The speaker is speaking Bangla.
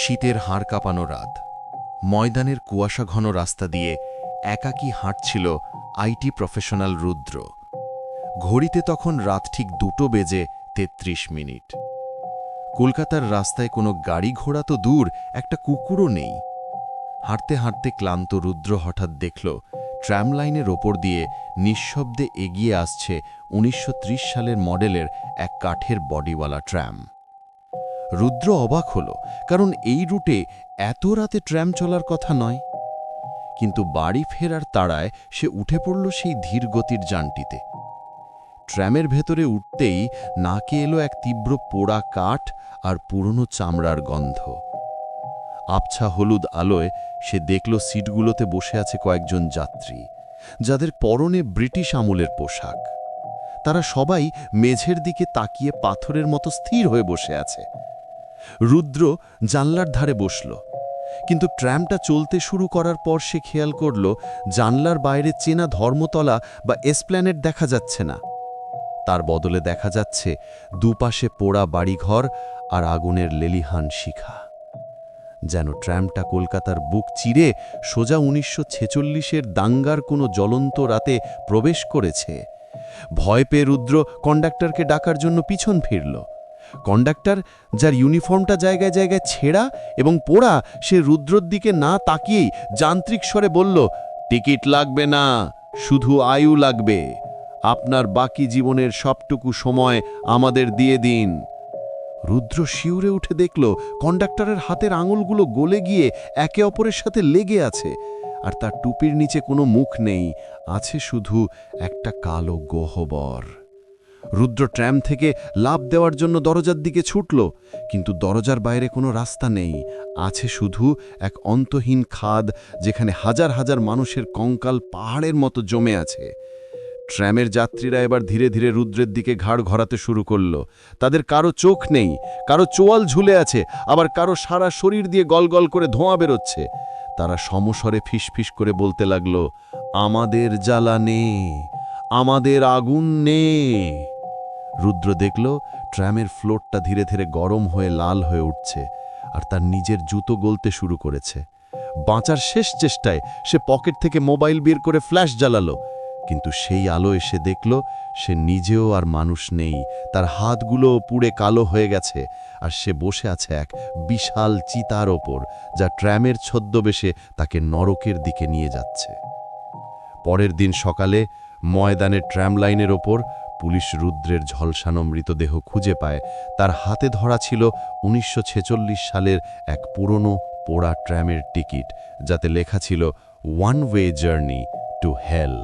শীতের হাড় কাঁপানো রাত। ময়দানের কুয়াশা ঘন রাস্তা দিয়ে একাকী হাঁটছিল আইটি প্রফেশনাল রুদ্র। ঘড়িতে তখন রাত ঠিক দুটো বেজে ৩৩ মিনিট। কলকাতার রাস্তায় কোনো গাড়ি ঘোড়া তো দূর, একটা কুকুরও নেই। হাঁটতে হাঁটতে ক্লান্ত রুদ্র হঠাৎ দেখল ট্র্যাম লাইনের ওপর দিয়ে নিঃশব্দে এগিয়ে আসছে উনিশশো ত্রিশ সালের মডেলের এক কাঠের বডিওয়ালা ট্র্যাম রুদ্র অবাক হল, কারণ এই রুটে এত রাতে ট্র্যাম চলার কথা নয়। কিন্তু বাড়ি ফেরার তাড়ায় সে উঠে পড়ল সেই ধীর গতির যানটিতে। ট্র্যামের ভেতরে উঠতেই নাকে এলো এক তীব্র পোড়া কাঠ আর পুরনো চামড়ার গন্ধ। আবছা হলুদ আলোয় সে দেখল সিটগুলোতে বসে আছে কয়েকজন যাত্রী, যাদের পরনে ব্রিটিশ আমলের পোশাক। তারা সবাই মেঝের দিকে তাকিয়ে পাথরের মতো স্থির হয়ে বসে আছে। রুদ্র জানলার ধারে বসল। কিন্তু ট্র্যামটা চলতে শুরু করার পর সে খেয়াল করল, জানলার বাইরে চেনা ধর্মতলা বা এসপ্ল্যানেট দেখা যাচ্ছে না। তার বদলে দেখা যাচ্ছে দুপাশে পোড়া বাড়িঘর আর আগুনের লেলিহান শিখা। যেন ট্র্যামটা কলকাতার বুক চিরে সোজা উনিশশো ছেচল্লিশের দাঙ্গার কোনো জ্বলন্ত রাতে প্রবেশ করেছে। ভয় পেয়ে রুদ্র কন্ডাক্টরকে ডাকার জন্য পিছন ফিরল। কন্ডাক্টর, যার ইউনিফর্মটা জায়গায় জায়গায় ছেঁড়া এবং পোড়া, সে রুদ্রর দিকে না তাকিয়েই যান্ত্রিক স্বরে বলল, টিকিট লাগবে না, শুধু আয়ু লাগবে। আপনার বাকি জীবনের সবটুকু সময় আমাদের দিয়ে দিন। রুদ্র শিউরে উঠে দেখল, কন্ডাক্টরের হাতের আঙুলগুলো গলে গিয়ে একে অপরের সাথে লেগে আছে, আর তার টুপির নিচে কোনো মুখ নেই, আছে শুধু একটা কালো গহ্বর। রুদ্র ট্র্যাম থেকে লাভ দেওয়ার জন্য দরজার দিকে ছুটল, কিন্তু দরজার বাইরে কোনো রাস্তা নেই। আছে শুধু এক অন্তহীন খাদ যেখানে হাজার হাজার মানুষের কঙ্কাল পাহাড়ের মতো জমে আছে। ট্র্যামের যাত্রীরা এবার ধীরে ধীরে রুদ্রের দিকে ঘাড় ঘরাতে শুরু করল। তাদের কারও চোখ নেই, কারও চোয়াল ঝুলে আছে, আবার কারও সারা শরীর দিয়ে গলগল করে ধোঁয়া বেরোচ্ছে। তারা সমস্বরে ফিসফিস করে বলতে লাগল, আমাদের জ্বালা নে, আমাদের আগুন নে। রুদ্র দেখল ট্র্যামের ফ্লোরটা ধীরে ধীরে গরম হয়ে লাল হয়ে উঠছে, আর তার নিজের জুতো গলতে শুরু করেছে। বাঁচার শেষ চেষ্টায় সে পকেট থেকে মোবাইল বের করে ফ্ল্যাশ জ্বালালো, কিন্তু সেই আলো এসে দেখল, সে নিজেও আর মানুষ নেই, তার হাতগুলো পুড়ে কালো হয়ে গেছে, আর সে বসে আছে এক বিশাল চিতার ওপর, যা ট্র্যামের ছদ্মবেশে তাকে নরকের দিকে নিয়ে যাচ্ছে। পরের দিন সকালে ময়দানের ট্র্যাম লাইনের ওপর পুলিশ রুদ্রের ঝলসানো মৃতদেহ খুঁজে পায়। তার হাতে ধরা ছিল উনিশশো ছেচল্লিশ সালের এক পুরনো পোড়া ট্র্যামের টিকিট, যাতে লেখা ছিল one way journey to hell